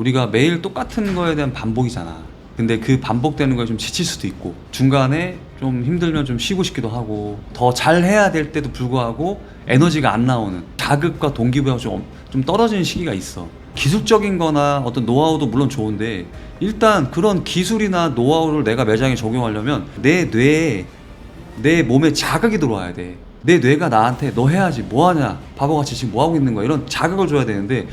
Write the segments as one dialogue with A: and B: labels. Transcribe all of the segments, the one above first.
A: 우리가 매일 똑같은 거에 대한 반복이잖아. 근데 그 반복되는 거에 좀 지칠 수도 있고 중간에 좀 힘들면 좀 쉬고 싶기도 하고 더 잘해야 될 때도 불구하고 에너지가 안 나오는 자극과 동기부여가 좀, 좀 떨어지는 시기가 있어. 기술적인 거나 어떤 노하우도 물론 좋은데 일단 그런 기술이나 노하우를 내가 매장에 적용하려면 내 뇌에 내 몸에 자극이 들어와야 돼. 내 뇌가 나한테 너 해야지 뭐 하냐 바보같이 지금 뭐 하고 있는 거야 이런 자극을 줘야 되는데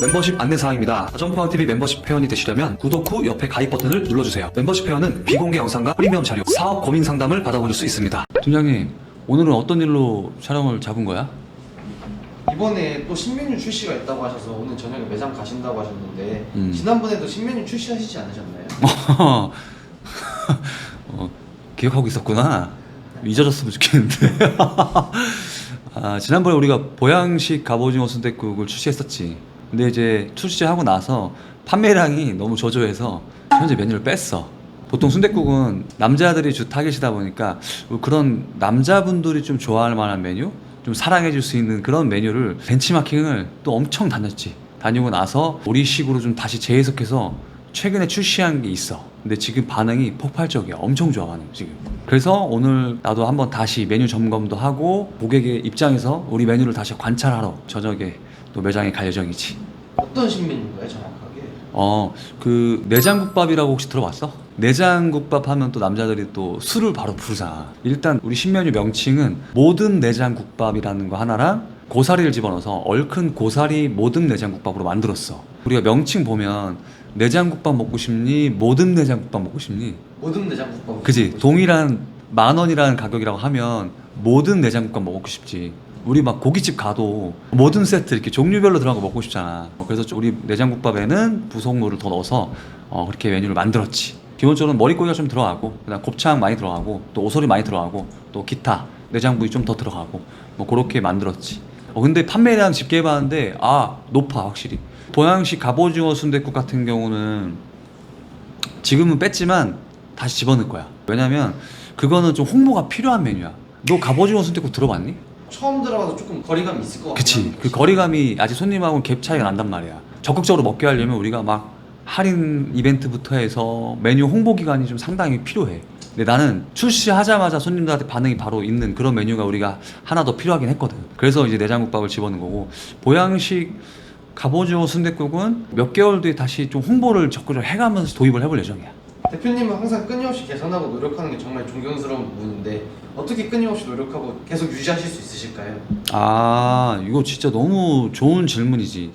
B: 멤버십 안내사항입니다. 점프아웃TV 멤버십 회원이 되시려면 구독 후 옆에 가입 버튼을 눌러주세요. 멤버십 회원은 비공개 영상과 프리미엄 자료, 사업 고민 상담을 받아보실 수 있습니다.
A: 팀장님 오늘은 어떤 일로 촬영을 잡은 거야?
C: 이번에 또 신메뉴 출시가 있다고 하셔서 오늘 저녁에 매장 가신다고 하셨는데
A: 음.
C: 지난번에도 신메뉴 출시하시지 않으셨나요?
A: 어, 기억하고 있었구나. 잊어졌으면 좋겠는데. 아, 지난번에 우리가 보양식 갑오징어 순댓국을 출시했었지. 근데 이제 출시하고 나서 판매량이 너무 저조해서 현재 메뉴를 뺐어. 보통 순댓국은 남자들이 주 타겟이다 보니까 그런 남자분들이 좀 좋아할 만한 메뉴, 좀 사랑해 줄 수 있는 그런 메뉴를 벤치마킹을 또 엄청 다녔지. 다니고 나서 우리식으로 좀 다시 재해석해서 최근에 출시한 게 있어. 근데 지금 반응이 폭발적이야. 엄청 좋아 반응 지금. 그래서 오늘 나도 한번 다시 메뉴 점검도 하고 고객의 입장에서 우리 메뉴를 다시 관찰하러 저녁에 또 매장에 갈 예정이지.
C: 어떤 신메뉴인가요 정확하게?
A: 어, 그 내장국밥이라고 혹시 들어봤어? 내장국밥 하면 또 남자들이 또 술을 바로 부르잖아. 일단 우리 신메뉴 명칭은 모든 내장국밥이라는 거 하나랑 고사리를 집어넣어서 얼큰 고사리 모든 내장국밥으로 만들었어. 우리가 명칭 보면 내장국밥 먹고 싶니? 모든 내장국밥 먹고 싶니?
C: 모든 내장국밥
A: 그지 동일한 만 원이라는 가격이라고 하면 모든 내장국밥 먹고 싶지 우리 막 고깃집 가도 모든 세트 이렇게 종류별로 들어간 거 먹고 싶잖아 그래서 우리 내장국밥에는 부속물을 더 넣어서 어, 그렇게 메뉴를 만들었지 기본적으로 머리고기가 좀 들어가고 그다음 곱창 많이 들어가고 또 오소리 많이 들어가고 또 기타 내장 부위 좀 더 들어가고 뭐 그렇게 만들었지 어, 근데 판매량 집계해봤는데 아 높아 확실히 보양식 갑오징어 순댓국 같은 경우는 지금은 뺐지만 다시 집어넣을 거야. 왜냐면 그거는 좀 홍보가 필요한 메뉴야. 너 갑오징어 순댓국 들어봤니?
C: 처음 들어가서 조금 거리감이 있을 것 같아요
A: 그치. 그 거리감이 아직 손님하고 갭 차이가 난단 말이야. 적극적으로 먹게 하려면 우리가 막 할인 이벤트부터 해서 메뉴 홍보 기간이 좀 상당히 필요해. 근데 나는 출시하자마자 손님들한테 반응이 바로 있는 그런 메뉴가 우리가 하나 더 필요하긴 했거든. 그래서 이제 내장국밥을 집어넣은 거고 보양식 갑오징어 순댓국은 몇 개월 뒤에 다시 좀 홍보를 적극적으로 해가면서 도입을 해볼 예정이야.
C: 대표님은 항상 끊임없이 개선하고 노력하는 게 정말 존경스러운 부분인데 어떻게 끊임없이 노력하고 계속 유지하실 수 있으실까요?
A: 아, 이거 진짜 너무 좋은 질문이지.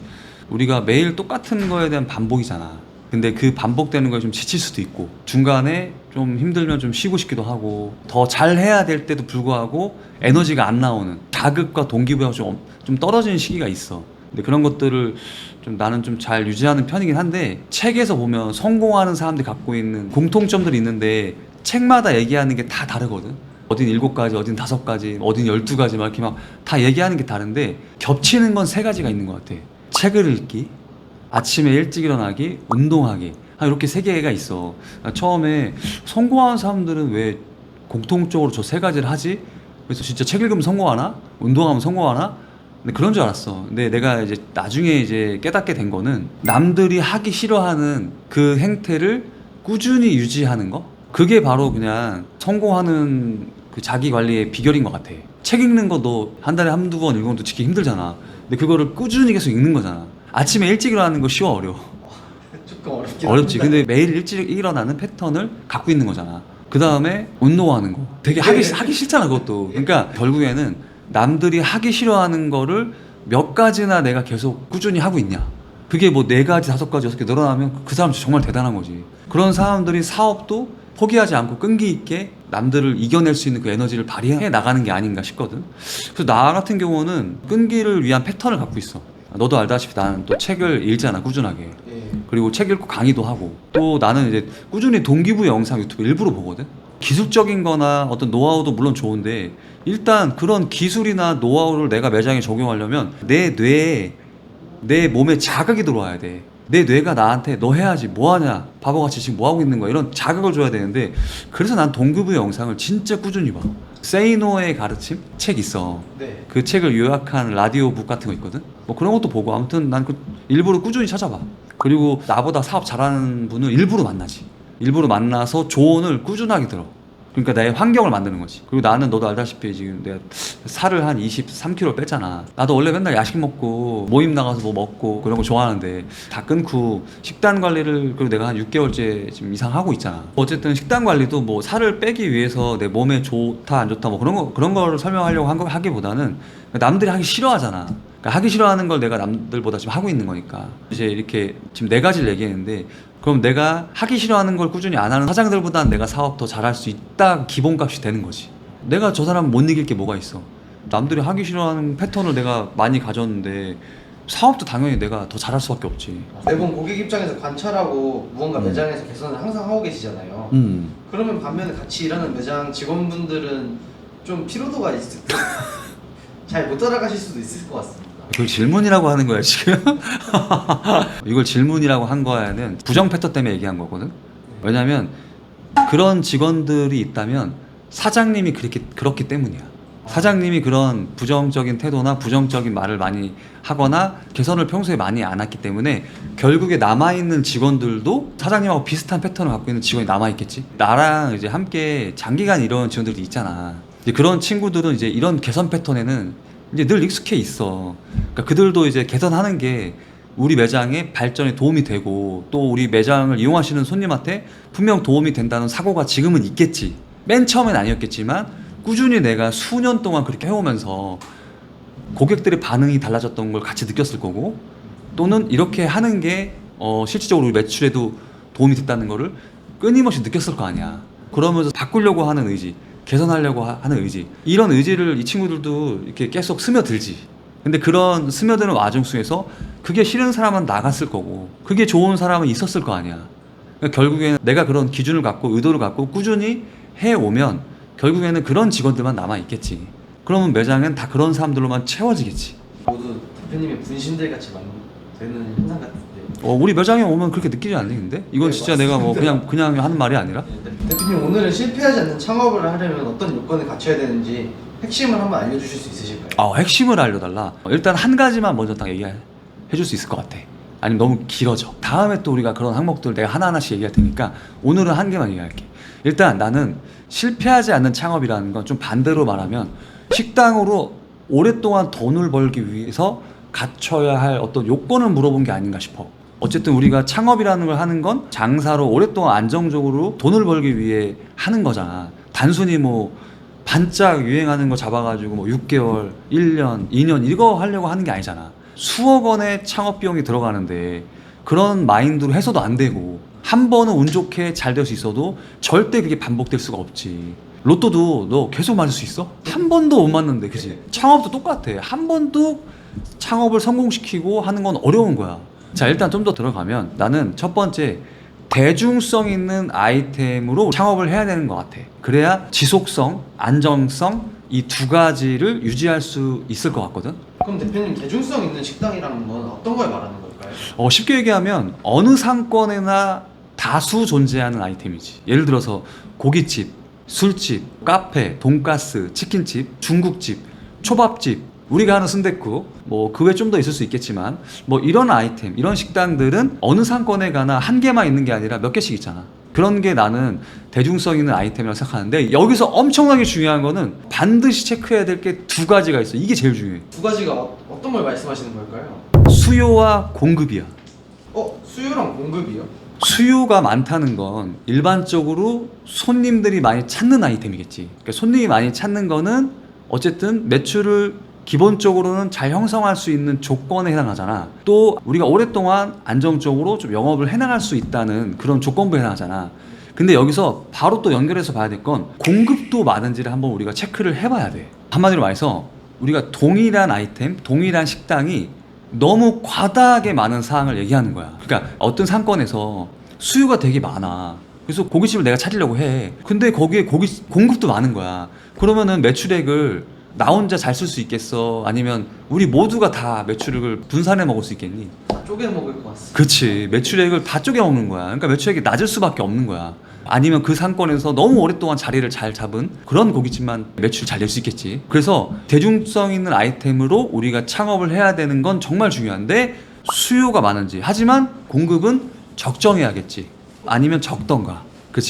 A: 우리가 매일 똑같은 거에 대한 반복이잖아. 근데 그 반복되는 거에 좀 지칠 수도 있고 중간에 좀 힘들면 좀 쉬고 싶기도 하고 더 잘해야 될 때도 불구하고 에너지가 안 나오는 자극과 동기부여가 좀, 좀 떨어지는 시기가 있어. 근데 그런 것들을 좀 나는 좀 잘 유지하는 편이긴 한데 책에서 보면 성공하는 사람들이 갖고 있는 공통점들이 있는데 책마다 얘기하는 게 다 다르거든. 어딘 일곱 가지, 어딘 다섯 가지, 어딘 열두 가지 막 이렇게 막 다 얘기하는 게 다른데 겹치는 건 세 가지가 있는 것 같아. 책을 읽기, 아침에 일찍 일어나기, 운동하기. 아, 이렇게 세 개가 있어. 나 처음에 성공하는 사람들은 왜 공통적으로 저 세 가지를 하지? 그래서 진짜 책 읽으면 성공하나? 운동하면 성공하나? 근데 그런 줄 알았어. 근데 내가 이제 나중에 이제 깨닫게 된 거는 남들이 하기 싫어하는 그 행태를 꾸준히 유지하는 거? 그게 바로 그냥 성공하는 그 자기 관리의 비결인 것 같아. 책 읽는 거너한 달에 한두 권 읽으면 또 지기 힘들잖아. 근데 그거를 꾸준히 계속 읽는 거잖아. 아침에 일찍 일어나는 거 쉬워 어려워.
C: 조금 어렵긴
A: 어렵지. 근데 매일 일찍 일어나는 패턴을 갖고 있는 거잖아. 그 다음에 운동하는 거. 되게 하기,
C: 네.
A: 하기 싫잖아, 그것도. 그러니까 결국에는 남들이 하기 싫어하는 거를 몇 가지나 내가 계속 꾸준히 하고 있냐. 그게 뭐 네 가지, 다섯 가지, 여섯 개 늘어나면 그 사람 정말 대단한 거지. 그런 사람들이 사업도 포기하지 않고 끈기 있게 남들을 이겨낼 수 있는 그 에너지를 발휘해 나가는 게 아닌가 싶거든. 그래서 나 같은 경우는 끈기를 위한 패턴을 갖고 있어. 너도 알다시피 나는 또 책을 읽잖아, 꾸준하게.
C: 예.
A: 그리고 책 읽고 강의도 하고 또 나는 이제 꾸준히 동기부여 영상 유튜브 일부러 보거든 기술적인 거나 어떤 노하우도 물론 좋은데 일단 그런 기술이나 노하우를 내가 매장에 적용하려면 내 뇌에 내 몸에 자극이 들어와야 돼. 내 뇌가 나한테 너 해야지 뭐 하냐 바보같이 지금 뭐 하고 있는 거야 이런 자극을 줘야 되는데 그래서 난 동기부여 영상을 진짜 꾸준히 봐 세이노의 가르침 책 있어.
C: 네.
A: 그 책을 요약한 라디오 북 같은 거 있거든. 뭐 그런 것도 보고 아무튼 난 그 일부러 꾸준히 찾아봐. 그리고 나보다 사업 잘하는 분을 일부러 만나지. 일부러 만나서 조언을 꾸준하게 들어. 그러니까 내 환경을 만드는 거지. 그리고 나는 너도 알다시피 지금 내가 살을 한 23kg 뺐잖아. 나도 원래 맨날 야식 먹고 모임 나가서 뭐 먹고 그런 거 좋아하는데 다 끊고 식단 관리를 그리고 내가 한 6개월째 지금 이상 하고 있잖아. 어쨌든 식단 관리도 뭐 살을 빼기 위해서 내 몸에 좋다 안 좋다 뭐 그런 거 그런 거를 설명하려고 한 거 하기보다는 남들이 하기 싫어하잖아. 그러니까 하기 싫어하는 걸 내가 남들보다 지금 하고 있는 거니까 이제 이렇게 지금 네 가지를 얘기했는데 그럼 내가 하기 싫어하는 걸 꾸준히 안 하는 사장들보다는 내가 사업 더 잘할 수 있다 기본값이 되는 거지 내가 저 사람 못 이길 게 뭐가 있어 남들이 하기 싫어하는 패턴을 내가 많이 가졌는데 사업도 당연히 내가 더 잘할 수밖에 없지
C: 매번 고객 입장에서 관찰하고 무언가
A: 음.
C: 매장에서 개선을 항상 하고 계시잖아요.
A: 음
C: 그러면 반면에 같이 일하는 매장 직원분들은 좀 피로도가 있을 때 잘 못 따라가실 수도 있을 것 같습니다.
A: 그걸 질문이라고 하는 거야 지금 이걸 질문이라고 한 거야는 부정 패턴 때문에 얘기한 거거든 왜냐면 그런 직원들이 있다면 사장님이 그렇게 그렇기 때문이야. 사장님이 그런 부정적인 태도나 부정적인 말을 많이 하거나 개선을 평소에 많이 안 했기 때문에 결국에 남아 있는 직원들도 사장님하고 비슷한 패턴을 갖고 있는 직원이 남아 있겠지. 나랑 이제 함께 장기간 이런 직원들이 있잖아. 그런 친구들은 이제 이런 개선 패턴에는 이제 늘 익숙해 있어. 그러니까 그들도 이제 개선하는 게 우리 매장의 발전에 도움이 되고 또 우리 매장을 이용하시는 손님한테 분명 도움이 된다는 사고가 지금은 있겠지. 맨 처음엔 아니었겠지만 꾸준히 내가 수년 동안 그렇게 해오면서 고객들의 반응이 달라졌던 걸 같이 느꼈을 거고 또는 이렇게 하는 게 어, 실질적으로 우리 매출에도 도움이 됐다는 거를 끊임없이 느꼈을 거 아니야. 그러면서 바꾸려고 하는 의지, 개선하려고 하- 하는 의지 이런 의지를 이 친구들도 이렇게 계속 스며들지. 근데 그런 스며드는 와중 속에서 그게 싫은 사람은 나갔을 거고 그게 좋은 사람은 있었을 거 아니야. 그러니까 결국에는 내가 그런 기준을 갖고 의도를 갖고 꾸준히 해오면 결국에는 그런 직원들만 남아 있겠지. 그러면 매장은 다 그런 사람들로만 채워지겠지.
C: 모두 대표님의 분신들 같이 만 되는 현상 같은데.
A: 어, 우리 매장에 오면 그렇게 느끼지 않니 근데? 이건
C: 네,
A: 진짜 내가 뭐 그냥 그냥 하는 말이 아니라
C: 네, 대표님 오늘은 실패하지 않는 창업을 하려면 어떤 요건을 갖춰야 되는지 핵심을 한번 알려주실 수 있으실까요?
A: 아 핵심을 알려달라. 어, 일단 한 가지만 먼저 딱 얘기해 줄 수 있을 것 같아. 아니면 너무 길어져. 다음에 또 우리가 그런 항목들 내가 하나 하나씩 얘기할 테니까 오늘은 한 개만 얘기할게. 일단 나는 실패하지 않는 창업이라는 건 좀 반대로 말하면 식당으로 오랫동안 돈을 벌기 위해서 갖춰야 할 어떤 요건을 물어본 게 아닌가 싶어. 어쨌든 우리가 창업이라는 걸 하는 건 장사로 오랫동안 안정적으로 돈을 벌기 위해 하는 거잖아. 단순히 뭐 반짝 유행하는 거 잡아가지고 뭐 6개월, 1년, 2년 이거 하려고 하는 게 아니잖아. 수억 원의 창업 비용이 들어가는데 그런 마인드로 해서도 안 되고 한 번은 운 좋게 잘 될 수 있어도 절대 그게 반복될 수가 없지. 로또도 너 계속 맞을 수 있어? 한 번도 못 맞는데, 그지? 창업도 똑같아. 한 번도 창업을 성공시키고 하는 건 어려운 거야. 자, 일단 좀 더 들어가면 나는 첫 번째 대중성 있는 아이템으로 창업을 해야 되는 것 같아. 그래야 지속성, 안정성 이 두 가지를 유지할 수 있을 것 같거든.
C: 그럼 대표님 대중성 있는 식당이라는 건 어떤 걸 말하는 걸까요?
A: 어, 쉽게 얘기하면 어느 상권에나 다수 존재하는 아이템이지. 예를 들어서 고깃집, 술집, 카페, 돈가스, 치킨집, 중국집, 초밥집, 우리가 하는 순댓국, 뭐그 외 좀 더 있을 수 있겠지만 뭐 이런 아이템, 이런 식당들은 어느 상권에 가나 한 개만 있는 게 아니라 몇 개씩 있잖아. 그런 게 나는 대중성 있는 아이템이라고 생각하는데 여기서 엄청나게 중요한 거는 반드시 체크해야 될 게 두 가지가 있어. 이게 제일 중요해.
C: 두 가지가 어- 어떤 걸 말씀하시는 걸까요?
A: 수요와 공급이야.
C: 어 수요랑 공급이요?
A: 수요가 많다는 건 일반적으로 손님들이 많이 찾는 아이템이겠지. 그러니까 손님이 많이 찾는 거는 어쨌든 매출을 기본적으로는 잘 형성할 수 있는 조건에 해당하잖아. 또 우리가 오랫동안 안정적으로 좀 영업을 해나갈 수 있다는 그런 조건부에 해당하잖아. 근데 여기서 바로 또 연결해서 봐야 될 건 공급도 많은지를 한번 우리가 체크를 해봐야 돼. 한마디로 말해서 우리가 동일한 아이템, 동일한 식당이 너무 과다하게 많은 사항을 얘기하는 거야. 그러니까 어떤 상권에서 수요가 되게 많아. 그래서 고깃집을 내가 차리려고 해. 근데 거기에 고기 공급도 많은 거야. 그러면은 매출액을 나 혼자 잘 쓸 수 있겠어? 아니면 우리 모두가 다 매출액을 분산해 먹을 수 있겠니?
C: 다 쪼개 먹을 것 같습니다.
A: 그치 매출액을 다 쪼개 먹는 거야 그러니까 매출액이 낮을 수밖에 없는 거야 아니면 그 상권에서 너무 오랫동안 자리를 잘 잡은 그런 고깃집만 매출 잘 낼 수 있겠지. 그래서 대중성 있는 아이템으로 우리가 창업을 해야 되는 건 정말 중요한데 수요가 많은지. 하지만 공급은 적정해야겠지. 아니면 적던가. 그렇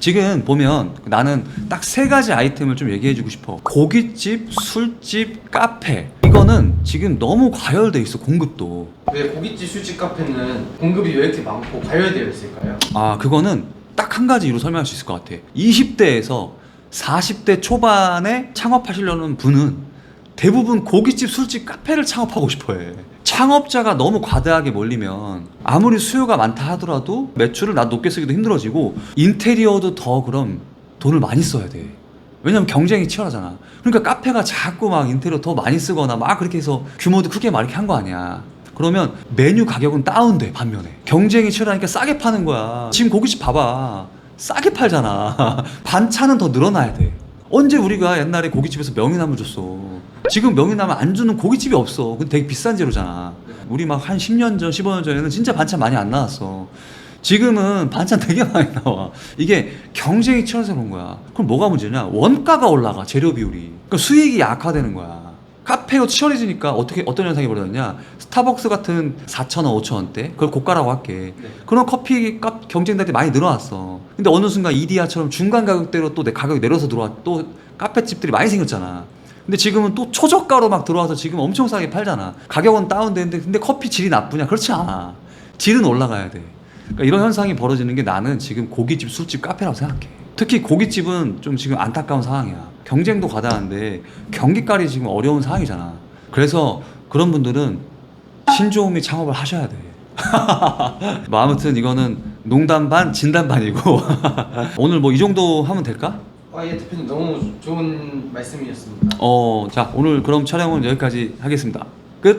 A: 지? 지금 보면 나는 딱 세 가지 아이템을 좀 얘기해주고 싶어. 고깃집, 술집, 카페. 이거는 지금 너무 과열돼 있어 공급도.
C: 왜 고깃집 술집 카페는 공급이 왜 이렇게 많고 과열되어 있을까요?
A: 아 그거는 딱 한 가지 이유로 설명할 수 있을 것 같아 20대에서 40대 초반에 창업하시려는 분은 대부분 고깃집 술집 카페를 창업하고 싶어해 창업자가 너무 과다하게 몰리면 아무리 수요가 많다 하더라도 매출을 나 높게 쓰기도 힘들어지고 인테리어도 더 그럼 돈을 많이 써야 돼. 왜냐면 경쟁이 치열하잖아. 그러니까 카페가 자꾸 막 인테리어 더 많이 쓰거나 막 그렇게 해서 규모도 크게 막 이렇게 한 거 아니야. 그러면 메뉴 가격은 다운돼 반면에. 경쟁이 치열하니까 싸게 파는 거야. 지금 고깃집 봐봐. 싸게 팔잖아. 반찬은 더 늘어나야 돼. 언제 우리가 옛날에 고깃집에서 명이나물 줬어 지금 명이나물 안 주는 고깃집이 없어. 근데 되게 비싼 재료잖아. 우리 막 한 10년 전 15년 전에는 진짜 반찬 많이 안 나왔어. 지금은 반찬 되게 많이 나와. 이게 경쟁이 치열해서 그런 거야. 그럼 뭐가 문제냐? 원가가 올라가 재료 비율이. 그러니까 수익이 약화되는 거야. 카페가 치열해지니까 어떻게 어떤 현상이 벌어졌냐? 스타벅스 같은 4,000원, 5,000원대? 그걸 고가라고 할게.
C: 네.
A: 그런 커피 값 경쟁자들이 많이 늘어났어. 근데 어느 순간 이디야처럼 중간 가격대로 또 내 가격이 내려서 들어와 또 카페 집들이 많이 생겼잖아 근데 지금은 또 초저가로 막 들어와서 지금 엄청 싸게 팔잖아 가격은 다운되는데 근데 커피 질이 나쁘냐 그렇지 않아 질은 올라가야 돼 그러니까 이런 현상이 벌어지는 게 나는 지금 고깃집, 술집, 카페라고 생각해. 특히 고깃집은 좀 지금 안타까운 상황이야. 경쟁도 과다한데 경기까지 지금 어려운 상황이잖아. 그래서 그런 분들은 신조음이 창업을 하셔야 돼. 뭐 아무튼 이거는 농담 반 진담 반이고 오늘 뭐 이 정도 하면 될까?
C: 아, 예, 대표님 너무 좋은 말씀이었습니다.
A: 어, 자 오늘 그럼 촬영은 여기까지 하겠습니다. 끝.